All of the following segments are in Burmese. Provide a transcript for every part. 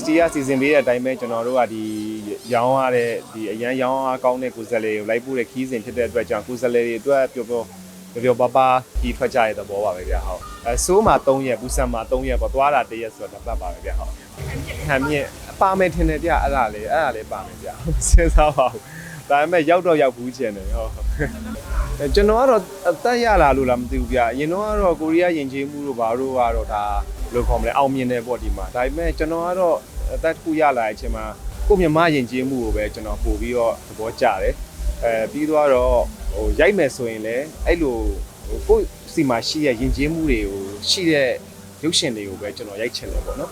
NST ကစီစဉ်ပေးတဲ့အတိုင်းပဲကျွန်တော်တို့ကဒီရောင်းရတဲ့ဒီအရန်ရောင်းအားကောင်းတဲ့ကိုယ်စားလှယ်တွေကိုလိုက်ပို့တဲ့ခီးစဉ်ဖြစ်တဲ့အတွက်ကြောင့်ကိုယ်စားလှယ်တွေအတွက်ပျော်ပျော်ပျော်ပျော်ပါပါကြီးထွက်ကြရတဲ့သဘောပါပဲဗျာဟုတ်အဲဆိုးမှာ3ရက်ဘူးဆန်မှာ3ရက်ပေါ့သွားတာ1ရက်ဆိုတော့ပတ်ပါပဲဗျာဟုတ်ဟန်မြင့်ပါမယ်ထင်တယ်ဗျအဲ့ဒါလေအဲ့ဒါလေပါမယ်ဗျာစဉ်းစားပါဦးဒါပေမဲ့ရောက်တော့ရောက်ဘူးချင်တယ်ဟုတ်အဲကျွန်တော်ကတော့အသက်ရလာလို့လားမသိဘူးဗျာအရင်တော့ကတော့ကိုရီးယားယဉ်ကျေးမှုတို့ဘာတို့ကတော့ဒါဘယ်လိုခေါ်မလဲအောင်မြင်တယ်ပေါ့ဒီမှာဒါပေမဲ့ကျွန်တော်ကတော့ အသက်တစ်ခုရလာတဲ့အချိန်မှာကိုယ့်မြမယဉ်ကျေးမှုကိုပဲကျွန်တော်ပို့ပြီးတော့သဘောကျတယ်အဲပြီးတော့ဟိုရိုက်မယ်ဆိုရင်လည်းအဲ့လိုဟိုကိုယ့်စီမှာရှိတဲ့ယဉ်ကျေးမှုတွေကိုရှိတဲ့ရုပ်ရှင်တွေကိုပဲကျွန်တော်ရိုက်ချင်တယ်ပေါ့နော်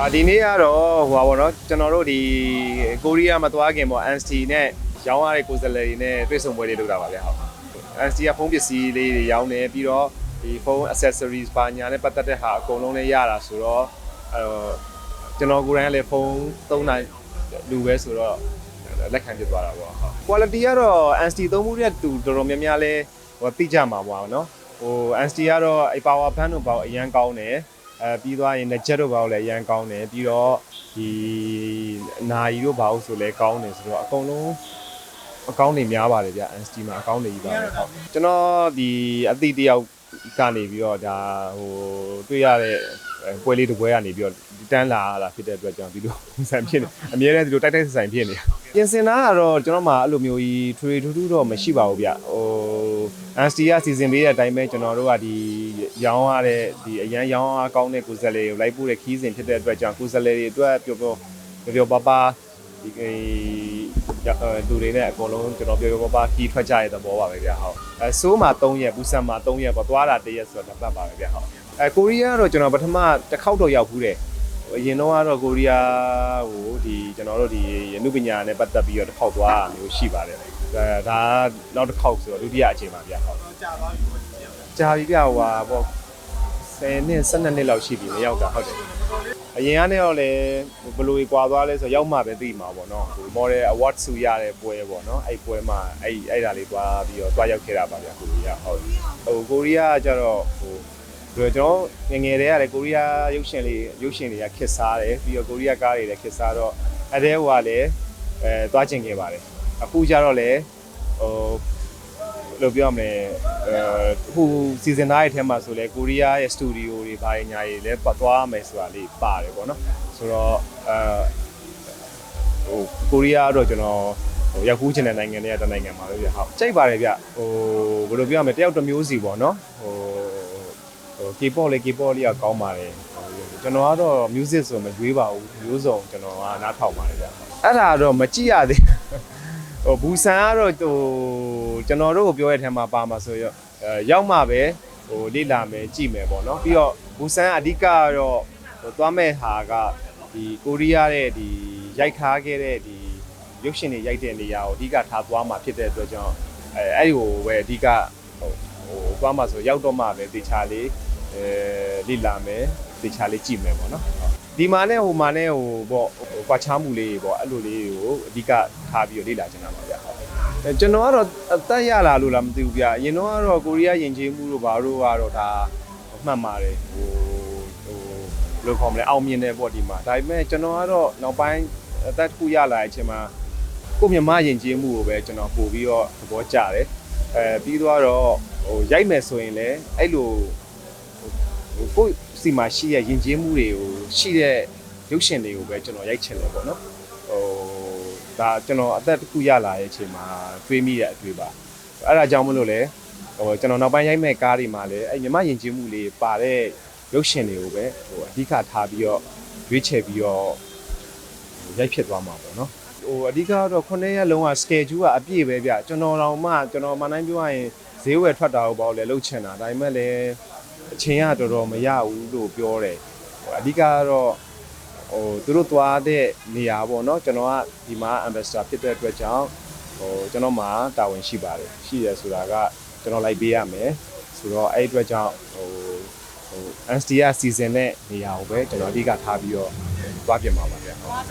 အာဒီနေ့ကတော့ဟိုပါဘောနော်ကျွန်တော်တို့ဒီကိုရီးယားမှာသွားခင်ပေါ့ NST နဲ့ ရောင်းရတဲ့ကိုယ်စားလှယ်တွေနဲ့တွေ့ဆုံပွဲတွေလုပ်တာပါဗျာဟုတ် NST ကဖုန်းပစ္စည်းလေးတွေရောင်းတယ်ပြီးတော့ဒီဖုန်း accessories ဘာညာနဲ့ပတ်သက်တဲ့ဟာအကုန်လုံးလည်းရတာဆိုတော့အဲတော့ကျွန်တော်ကိုယ်တိုင်ကလည်းဖုန်းသုံးနိုင်လူပဲဆိုတော့လက်ခံဖြစ်သွားတာပေါ့ဟုတ် quality ကတော့ NST သုံးမှုတဲ့တူတော်တော်များများလဲဟိုသိကြမှာပေါ့နော်ဟို NST ကတော့အ power bank တို့ပေါ့အရန်ကောင်းတယ်အဲပြီးသွားရင်လက်ချက်တို့ဘာလို့လဲအရန်ကောင်းတယ်ပြီးတော့ဒီနာရီတို့ဘာလို့ဆိုလဲကောင်းတယ်ဆိုတော့အကုန်လုံး အကောင်းတွေများပါတယ်ဗျ NST မှာအကောင်းတွေကြီးပါတယ်ဟုတ်ကျွန်တော်ဒီအသည့်တယောက်ကနေပြီးတော့ဒါဟိုတွေ့ရတဲ့ပွဲလေးတစ်ပွဲကနေပြီးတော့တန်းလာတာဖြစ်တဲ့အတွက်ကြောင့်ဒီလိုပုံစံဖြစ်နေအများနဲ့ဒီလိုတိုက်တိုက်ဆိုင်ဆိုင်ဖြစ်နေပြင်ဆင်တာကတော့ကျွန်တော်မှအဲ့လိုမျိုးကြီးထွေထူးထူးတော့မရှိပါဘူးဗျဟို NST ကစီစဉ်ပေးတဲ့အတိုင်းပဲကျွန်တော်တို့ကဒီရောင်းရတဲ့ဒီအရန်ရောင်းအားကောင်းတဲ့ကိုယ်စားလှယ်တွေကိုလိုက်ပို့တဲ့ခီးစဉ်ဖြစ်တဲ့အတွက်ကြောင့်ကိုယ်စားလှယ်တွေအတွက်ပျော်ပျော်ပျော်ပျော်ပါပါဒီ လူတွေနဲ့အကုန်လုံးကျွန်တော်ပျော်ပျော်ပါပါခီးထွက်ကြရတဲ့သဘောပါပဲဗျဟုတ်အဲဆိုးမှာ3ရက်ဘူးဆန်မှာ3ရက်ပေါ့သွားတာ1ရက်ဆိုတော့ပတ်ပါပဲဗျဟုတ်အဲကိုရီးယားကတော့ကျွန်တော်ပထမတစ်ခေါက်တော့ရောက်ဘူးတယ်အရင်တော့ကတော့ကိုရီးယားဟိုဒီကျွန်တော်တို့ဒီရနုပညာနဲ့ပတ်သက်ပြီးတော့တစ်ခေါက်သွားတာမျိုးရှိပါတယ်အဲဒါနောက်တစ်ခေါက်ဆိုတော့ဒုတိယအချိန်ပါဗျဟုတ်ကြာသွားပြီပေါ့ကြာကြာပြီပြဟိုဟာပေါ့10နှစ်12နှစ်လောက်ရှိပြီမရောက်တာဟုတ်တယ် အရင်ကနေတော့လေဘယ်လိုကြီးကွာသွားလဲဆိုတော့ရောက်မှပဲသိမှာပေါ့နော်ဟို model award ဆူရတဲ့ပွဲပေါ့နော်အဲ့ပွဲမှာအဲ့အဲ့ဒါလေးသွားပြီးတော့သွားရောက်ခဲ့တာပါဗျာကိုရီးယားဟုတ်ဟိုကိုရီးယားကကျတော့ဟိုကျွန်တော်ငယ်ငယ်တည်းကလည်းကိုရီးယားရုပ်ရှင်လေးရုပ်ရှင်တွေကခစ်စားတယ်ပြီးတော့ကိုရီးယားကားတွေလည်းခစ်စားတော့အဲ့ဒီဟိုကလည်းအဲသွားကျင်ခဲ့ပါတယ်အခုကျတော့လေဟိုဘယ် လိုပြောရမလဲအဲအခုစီဇန်သားရဲ့ထဲမှာဆိုလဲကိုရီးယားရဲ့စတူဒီယိုတွေဘာတွေညာတွေလည်းပတ်သွားမယ်ဆိုတာလေးပါတယ်ပေါ့နော်ဆိုတော့အဲဟိုကိုရီးယားတော့ကျွန်တော်ဟိုရောက်ခုချင်တဲ့နိုင်ငံတွေကတနိုင်ငံမှာပဲပြဟုတ်ကြိုက်ပါတယ်ဗျဟိုဘယ်လိုပြောရမလဲတယောက်တစ်မျိုးစီပေါ့နော်ဟိုဟို K-pop လေး K-pop လေးကကောင်းပါတယ်ကျွန်တော်ကတော့ music ဆိုမရွေးပါဘူးမျိုးစုံကျွန်တော်ကနားထောင်ပါတယ်ဗျအဲ့ဒါတော့မကြည့်ရသေးဘူး ဟိုဘူဆန်ကတော့ဟိုကျွန်တော်တို့ကိုပြောရတဲ့ထဲမှာပါမှာဆိုရောအဲရောက်မှပဲဟိုလေ့လာမယ်ကြည့်မယ်ပေါ့နော်ပြီးတော့ဘူဆန်အဓိကကတော့ဟိုသွားမဲ့ဟာကဒီကိုရီးယားရဲ့ဒီရိုက်ခါခဲ့တဲ့ဒီရုပ်ရှင်တွေရိုက်တဲ့နေရာကိုအဓိကထားသွားမှာဖြစ်တဲ့အတွက်ကြောင့်အဲအဲ့ဒီကိုပဲအဓိကဟိုဟိုသွားမှာဆိုရောက်တော့မှပဲတေချာလေးအဲလေ့လာမယ်တေချာလေးကြည့်မယ်ပေါ့နော် ဒီမှာနဲ့ဟိုမှာနဲ့ဟိုပေါ့ဟိုကွာချားမှုလေးတွေပေါ့အဲ့လိုလေးကိုအဓိကထားပြီးတော့လေ့လာချင်တာပါဗျာဟုတ်အဲကျွန်တော်ကတော့အသက်ရလာလို့လားမသိဘူးဗျာအရင်တော့ကတော့ကိုရီးယားယဉ်ကျေးမှုတို့ဘာတို့ကတော့ဒါမှတ်ပါတယ်ဟိုဟိုဘယ်လိုခေါ်မလဲအောင်မြင်တယ်ပေါ့ဒီမှာဒါပေမဲ့ကျွန်တော်ကတော့နောက်ပိုင်းအသက်တစ်ခုရလာတဲ့အချိန်မှာကိုယ့်မြမယဉ်ကျေးမှုကိုပဲကျွန်တော်ပို့ပြီးတော့သဘောကျတယ်အဲပြီးတော့ဟိုရိုက်မယ်ဆိုရင်လည်းအဲ့လိုဟို ကိုယ့်စီမှာရှိတဲ့ယဉ်ကျေးမှုတွေကိုရှိတဲ့ရုပ်ရှင်တွေကိုပဲကျွန်တော်ရိုက်ချင်တယ်ပေါ့နော်ဟိုဒါကျွန်တော်အသက်တစ်ခုရလာတဲ့အချိန်မှာတွေးမိတဲ့အတွေ့ပါအဲ့ဒါကြောင့်မလို့လဲဟိုကျွန်တော်နောက်ပိုင်းရိုက်မဲ့ကားတွေမှာလည်းအဲ့မြမယဉ်ကျေးမှုလေးပါတဲ့ရုပ်ရှင်တွေကိုပဲဟိုအဓိကထားပြီးတော့ရွေးချယ်ပြီးတော့ရိုက်ဖြစ်သွားမှာပေါ့နော်ဟိုအဓိကကတော့9ရက်လုံးက schedule ကအပြည့်ပဲဗျကျွန်တော်တော့မှကျွန်တော်မနိုင်ပြောရရင်ဈေးဝယ်ထွက်တာကိုပေါ့လေလှုပ်ချင်တာဒါပေမဲ့လည်း အချိန်ကတော်တော်မရဘူးလို့ပြောတယ်ဟိုအဓိကကတော့ဟိုသူတို့သွားတဲ့နေရာပေါ့เนาะကျွန်တော်ကဒီမှာ ambassador ဖြစ်တဲ့အတွက်ကြောင့်ဟိုကျွန်တော်မှာတာဝန်ရှိပါတယ်ရှိရဆိုတာကကျွန်တော်လိုက်ပေးရမယ်ဆိုတော့အဲ့အတွက်ကြောင့်ဟိုဟို SDR season နဲ့နေရာကိုပဲကျွန်တော်အဓိကထားပြီးတော့သွားပြင်ပါပါဗျာဟုတ်ဟ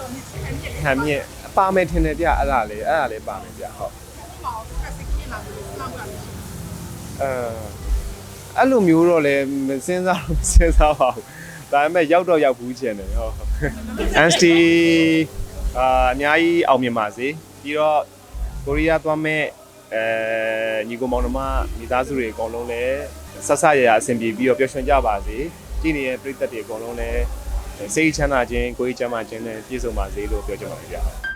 န်မြင့်အပါမယ်ထင်တယ်ဗျအဲ့ဒါလေအဲ့ဒါလေပါမယ်ဗျဟုတ်အဲ အဲ့လိုမျိုးတော့လည်းမစဉ်းစားမစဉ်းစားပါဘူးဒါပေမဲ့ရောက်တော့ရောက်ဘူးချင်တယ်ဟုတ် NST အာအများကြီးအောင်မြင်ပါစေပြီးတော့ကိုရီးယားသွားမဲ့အဲညီကောင်မောင်နှမမိသားစုတွေအကုန်လုံးလည်းဆက်ဆက်ရရအဆင်ပြေပြီးတော့ပျော်ရွှင်ကြပါစေကြည်နေတဲ့ပြည်သက်တွေအကုန်လုံးလည်းစိတ်ချမ်းသာခြင်းကိုယ်ကြီးချမ်းသာခြင်းနဲ့ပြည့်စုံပါစေလို့ပြောချင်ပါတယ်ဗျာ